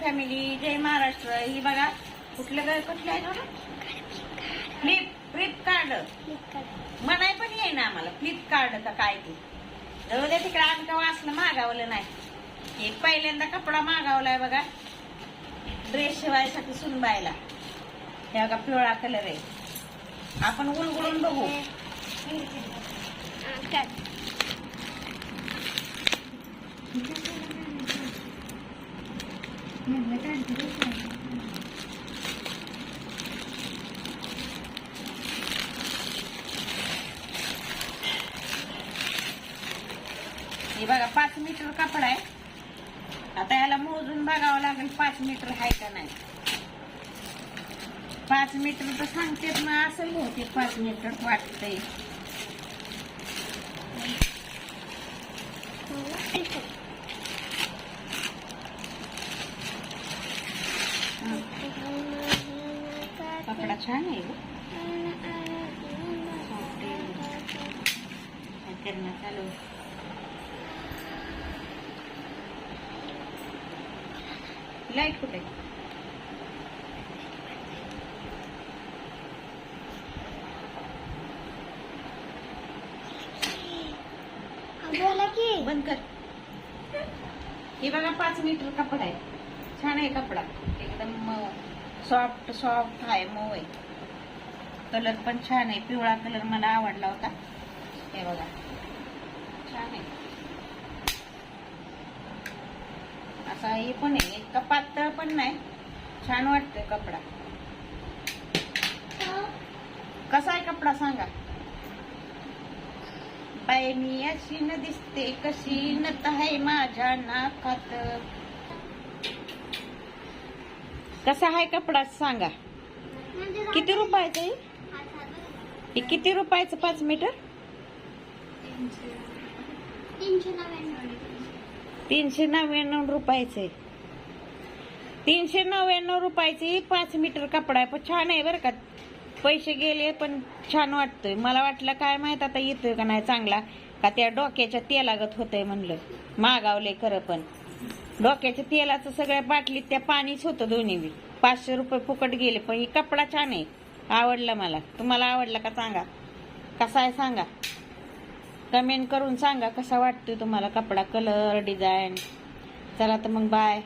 Family जय महाराष्ट्र ही बघा कुठलं ग- कुठलं आहे ना फ्लिप फ्लिपकार्ट म्हणाय पण ये ना आम्हाला फ्लिपकार्ट का काय ते. जाऊ दे तिकडे आम्ही का वाचलं मागावलं नाही. हे पहिल्यांदा कपडा मागावलाय बघा. ड्रेस शिवायसाठी सुनबायला हे बघा पिवळा कलर आहे. आपण उलगडून बघू. हे बघा पाच मीटर कपडा आहे. आता याला मोजून बघावं लागेल पाच मीटर आहे का नाही. पाच मीटर तर सांगतेत ना असेल होते पाच मीटर वाटतंय हं, कपडा छान आहे करणं चालू लाइट कुठे आहे? बोला की बंद कर हे बघा पाच मीटर कपडा आहे. छान आहे कपडा. सॉफ्ट सॉफ्ट आहे मऊ आहे. कलर पण छान आहे. पिवळा कलर मला आवडला होता. हे बघा. छान आहे. असा हे पण आहे. इतका पातळ पण नाही. छान वाटतोय कपडा. कसा आहे कपडा सांगा? बाई मी अशी न दिसते. कशी नत आहे माझ्या नाकात. कसा आहे कपडा सांगा. किती रुपयाचं आहे? हे किती रुपयाचं पाच मीटर? तीनशे नव्याण्णव तीनशे नव्याण्णव रुपयाचं आहे. तीनशे नव्याण्णव रुपयाचे पाच मीटर कपडा आहे. पण छान आहे बरं का. पैसे गेले पण छान वाटतोय. मला वाटलं काय माहीत आता येतोय का नाही चांगला. का त्या डोक्याच्या तेलागत होतंय म्हणलं. मागावले खरं पण. डोक्याच्या तेलाचं सगळ्या बाटलीत त्या पाणीच होतं दोन्ही बी पाचशे रुपये फुकट गेले पण ही कपडा छान आहे. आवडला मला. तुम्हाला आवडला का सांगा? कसा आहे सांगा? कमेंट करून सांगा कसा वाटतोय तुम्हाला कपडा कलर डिझाईन चला तर मग बाय